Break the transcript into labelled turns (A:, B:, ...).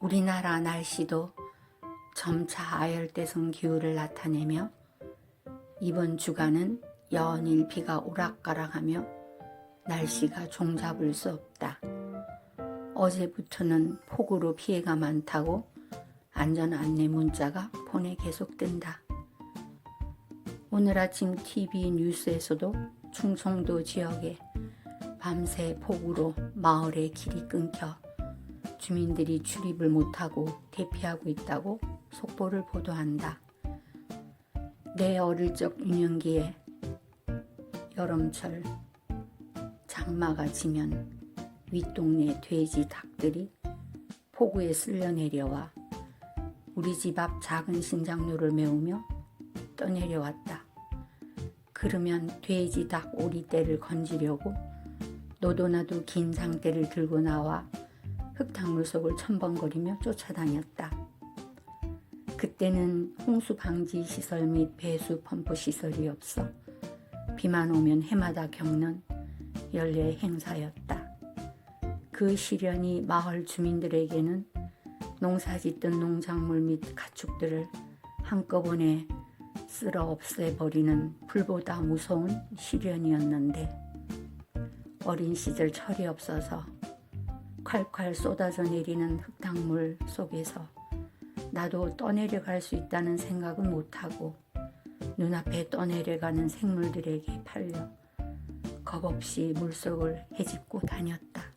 A: 우리나라 날씨도 점차 아열대성 기후를 나타내며 이번 주간은 연일 비가 오락가락하며 날씨가 종잡을 수 없다. 어제부터는 폭우로 피해가 많다고 안전 안내 문자가 폰에 계속 뜬다. 오늘 아침 TV 뉴스에서도 충청도 지역에 밤새 폭우로 마을의 길이 끊겨 주민들이 출입을 못하고 대피하고 있다고 속보를 보도한다. 내 어릴 적 유년기에 여름철 장마가 지면 윗동네 돼지 닭들이 폭우에 쓸려 내려와 우리 집 앞 작은 신장로를 메우며 떠내려왔다. 그러면 돼지 닭 오리떼를 건지려고 노도나도 긴 장대를 들고 나와 흙탕물 속을 첨벙거리며 쫓아다녔다. 그때는 홍수 방지 시설 및 배수 펌프 시설이 없어 비만 오면 해마다 겪는 연례 행사였다. 그 시련이 마을 주민들에게는 농사 짓던 농작물 및 가축들을 한꺼번에 쓸어 없애버리는 불보다 무서운 시련이었는데 어린 시절 철이 없어서 콸콸 쏟아져 내리는 흙탕물 속에서 나도 떠내려갈 수 있다는 생각은 못하고 눈앞에 떠내려가는 생물들에게 팔려 겁없이 물속을 헤집고 다녔다.